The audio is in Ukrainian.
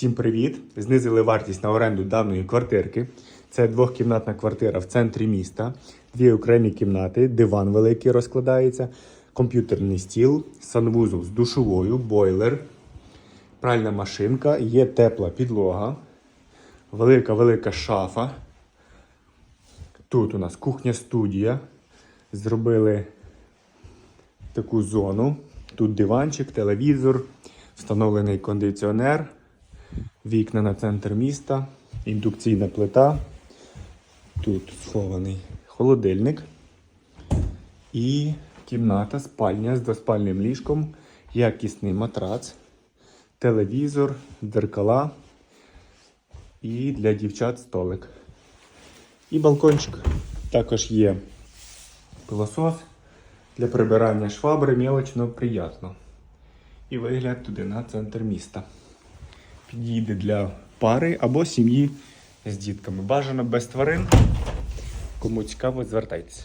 Всім привіт! Знизили вартість на оренду даної квартирки. Це двохкімнатна квартира в центрі міста, дві окремі кімнати, диван великий розкладається, комп'ютерний стіл, санвузол з душовою, бойлер, пральна машинка, є тепла підлога, велика-велика шафа. Тут у нас кухня-студія. Зробили таку зону. Тут диванчик, телевізор, встановлений кондиціонер, вікна на центр міста, індукційна плита. Тут схований холодильник. І кімната, спальня з двоспальним ліжком, якісний матрац, телевізор, дзеркала і для дівчат столик. І балкончик. Також є пилосос для прибирання швабри мелочно приємно. І вигляд туди на центр міста. Підійде для пари або сім'ї з дітками. Бажано без тварин. Кому цікаво, звертайтеся.